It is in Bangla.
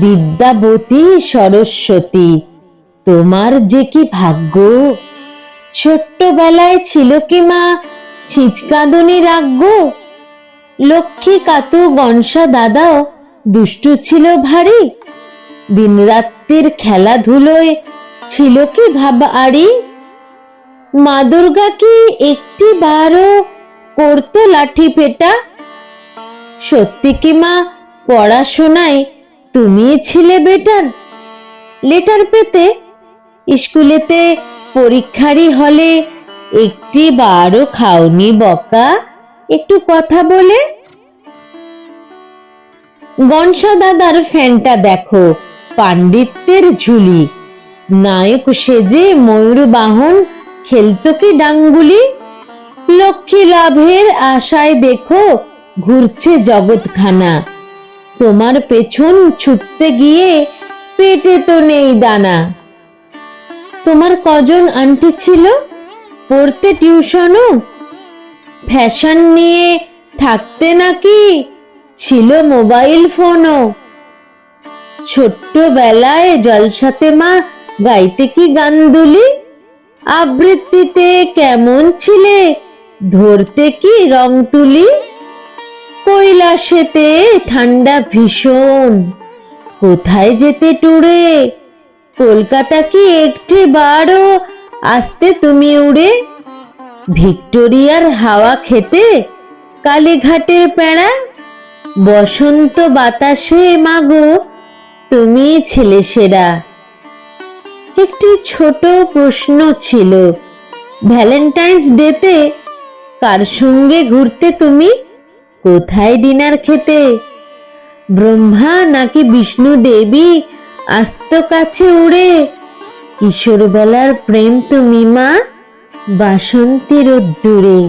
বিদ্যাবতী সরস্বতী, তোমার যে কি ভাগ্য? ছোট্টবেলায় ছিল কি মা ছিচকাদনি রাগ্য লক্ষ্মী কাতু গনসা দাদাও দুষ্টু ছিল ভারী? দিনরাত্রির খেলাধুলোয় ছিল কি ভাব আড়ি? মা দুর্গা কি একটি বারও করতো লাঠি পেটা? সত্যি কি মা পড়াশোনায় তুমি ছিলে বেটার। লেটার পেতে স্কুলেতে পরীক্ষারই হলে একটি বারও খাওনি বকা। একটু কথা বলে। গনসা দাদার ফ্যানটা দেখো, পাণ্ডিত্যের ঝুলি। নায়ক সেজে ময়ূর বাহন, খেলতো কি ডাঙ্গুলি? লক্ষ্মী লাভের আশায় দেখো, ঘুরছে জগৎখানা। তোমার পেছন ছুটতে গিয়ে পেটে তো নেই দানা। তোমার কজন আন্টি ছিল? পড়তে টিউশনও? ফ্যাশন নিয়ে থাকতে নাকি ছিল মোবাইল ফোনও? ছোট্টবেলায় জলসাতে মা গাইতে কি গান দুলি? আবৃত্তিতে কেমন ছিলে? ধরতে কি রং তুলি? কৈলাসেতে ঠান্ডা ভীষণ। কোথায় যেতে টুরে? কলকাতা কি একটি বারও আসতে তুমি উড়ে। ভিক্টোরিয়ার হাওয়া খেতে? কালীঘাটের প্যাড়া? বসন্ত বাতাসে মাগো, তুমি ছিলে সেরা। একটি ছোট প্রশ্ন ছিল, ভ্যালেন্টাইন্স ডেতে কার সঙ্গে ঘুরতে তুমি? কোথায় ডিনার খেতে? ব্রহ্মা নাকি বিষ্ণু দেবী? আস্ত কাছে উড়ে। কিশোর বেলার প্রেম তুমি মা? বাসন্তীর দূরে